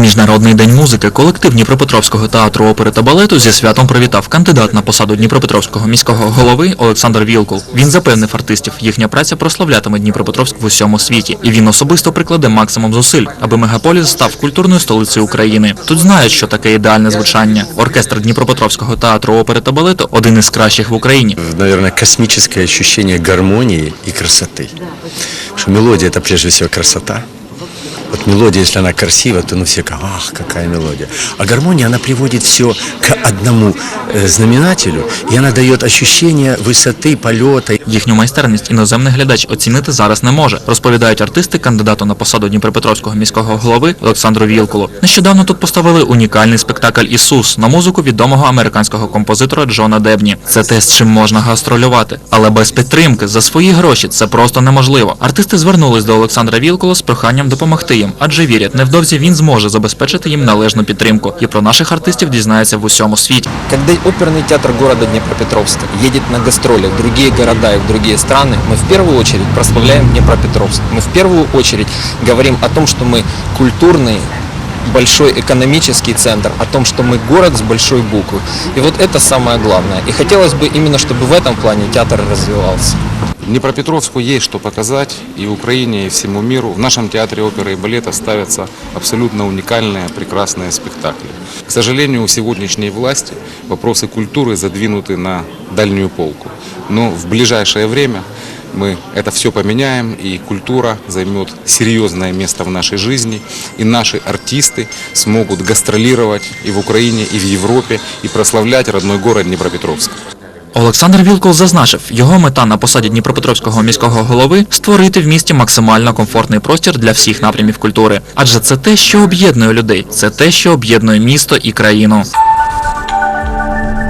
Міжнародний день музики колектив Дніпропетровського театру опери та балету зі святом привітав кандидат на посаду Дніпропетровського міського голови Олександр Вілкул. Він запевнив артистів, їхня праця прославлятиме Дніпропетровськ в усьому світі, і він особисто прикладе максимум зусиль, аби мегаполіс став культурною столицею України. Тут знають, що таке ідеальне звучання. Оркестр Дніпропетровського театру опери та балету один із кращих в Україні. наверное, космическое ощущение гармонии и красоты. Что мелодия – это прежде всего красота. Вот мелодия, если она красива, то ну все как, ах, какая мелодия. А гармония, она приводит все к одному э, знаменателю, и она дает ощущение высоты, полета. Їхню майстерність іноземний глядач оцінити зараз не може, розповідають артисти кандидату на посаду Дніпропетровського міського голови Олександру Вілкулу. Нещодавно тут поставили унікальний спектакль Ісус на музику відомого американського композитора Джона Дебні. Це те, з чим можна гастролювати, але без підтримки за свої гроші це просто неможливо. Артисти звернулись до Олександра Вілкула з проханням допомогти їм, адже вірять, невдовзі він зможе забезпечити їм належну підтримку. І про наших артистів дізнається в усьому світі. Когда оперный театр города Днепропетровска едет на гастроли в другие города и в другие страны, мы в первую очередь прославляем Днепропетровск. Мы в первую очередь говорим о том, что мы культурный большой экономический центр, о том, что мы город с большой буквы. И вот это самое главное. И хотелось бы именно, чтобы в этом плане театр развивался. Днепропетровску есть что показать и Украине, и всему миру. В нашем театре оперы и балета ставятся абсолютно уникальные, прекрасные спектакли. К сожалению, у сегодняшней власти вопросы культуры задвинуты на дальнюю полку. Но в ближайшее время мы это все поменяем, и культура займет серьезное место в нашей жизни, и наши артисты смогут гастролировать и в Украине, и в Европе, и прославлять родной город Днепропетровск. Олександр Вілкул зазначив, його мета на посаді Дніпропетровського міського голови створити в місті максимально комфортний простір для всіх напрямів культури. Адже це те, що об'єднує людей, це те, що об'єднує місто і країну.